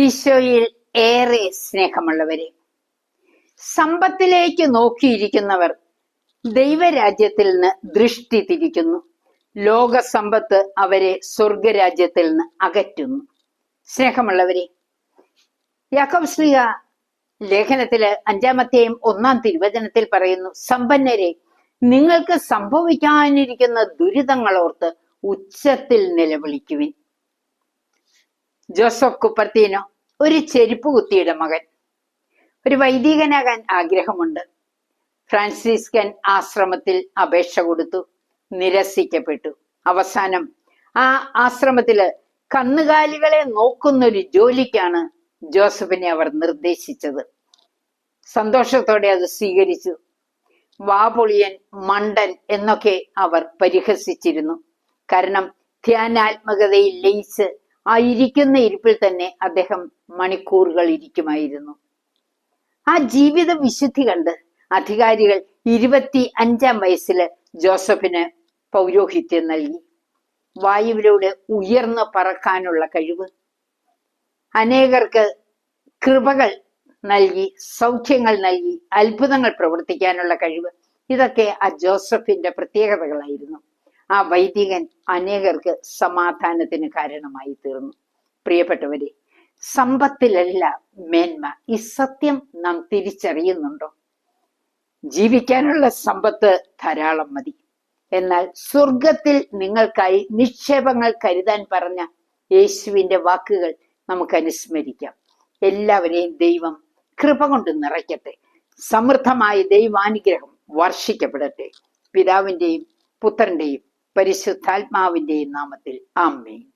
ഈശോയിൽ ഏറെ സ്നേഹമുള്ളവരെ സമ്പത്തിലേക്ക് നോക്കിയിരിക്കുന്നവർ ദൈവരാജ്യത്തിൽ നിന്ന് ദൃഷ്ടി തിരിക്കുന്നു. ലോക സമ്പത്ത് അവരെ സ്വർഗരാജ്യത്തിൽ നിന്ന് അകറ്റുന്നു. സ്നേഹമുള്ളവരെ യാക്കവശ്രീക ശ്രീക ലേഖനത്തിൽ അഞ്ചാമത്തെയും ഒന്നാം തിരുവചനത്തിൽ പറയുന്നു സമ്പന്നരെ നിങ്ങൾക്ക് സംഭവിക്കാനിരിക്കുന്ന ദുരിതങ്ങളോർത്ത് ഉച്ചത്തിൽ നിലവിളിക്കുവിൻ. ജോസഫ് കുപ്പർത്തീനോ ഒരു ചെരുപ്പ് കുത്തിയുടെ മകൻ. ഒരു വൈദികനാകാൻ ആഗ്രഹമുണ്ട്. ഫ്രാൻസിസ്കൻ ആശ്രമത്തിൽ അപേക്ഷ കൊടുത്തു. നിരസിക്കപ്പെട്ടു. അവസാനം ആ ആശ്രമത്തിൽ കന്നുകാലികളെ നോക്കുന്നൊരു ജോലിക്കാണ് ജോസഫിനെ അവർ നിർദ്ദേശിച്ചത്. സന്തോഷത്തോടെ അത് സ്വീകരിച്ചു. വാപൊളിയൻ മണ്ടൻ എന്നൊക്കെ അവർ പരിഹസിച്ചിരുന്നു. കാരണം ധ്യാനാത്മകതയിൽ ലയിച്ച് ആ ഇരിക്കുന്ന ഇരിപ്പിൽ തന്നെ അദ്ദേഹം മണിക്കൂറുകൾ ഇരിക്കുമായിരുന്നു. ആ ജീവിത വിശുദ്ധി കണ്ട് അധികാരികൾ ഇരുപത്തി അഞ്ചാം വയസ്സിൽ ജോസഫിന് പൗരോഹിത്യം നൽകി. വായുവിലൂടെ ഉയർന്നു പറക്കാനുള്ള കഴിവ്. അനേകർക്ക് കൃപകൾ നൽകി സൗഖ്യങ്ങൾ നൽകി അത്ഭുതങ്ങൾ പ്രവർത്തിക്കാനുള്ള കഴിവ്. ഇതൊക്കെ ആ ജോസഫിന്റെ പ്രത്യേകതകളായിരുന്നു. ആ വൈദികൻ അനേകർക്ക് സമാധാനത്തിന് കാരണമായി തീർന്നു. പ്രിയപ്പെട്ടവരെ സമ്പത്തിലല്ല മേന്മ. ഈ സത്യം നാം തിരിച്ചറിയുന്നുണ്ടോ? ജീവിക്കാനുള്ള സമ്പത്ത് ധാരാളം മതി. എന്നാൽ സ്വർഗത്തിൽ നിങ്ങൾക്കായി നിക്ഷേപങ്ങൾ കരുതാൻ പറഞ്ഞ യേശുവിന്റെ വാക്കുകൾ നമുക്ക് അനുസ്മരിക്കാം. എല്ലാവരെയും ദൈവം കൃപ കൊണ്ട് നിറയ്ക്കട്ടെ. സമൃദ്ധമായ ദൈവാനുഗ്രഹം വർഷിക്കപ്പെടട്ടെ. പിതാവിന്റെയും പുത്രന്റെയും പരിശുദ്ധാത്മാവിന്റെയും നാമത്തിൽ. ആമേൻ.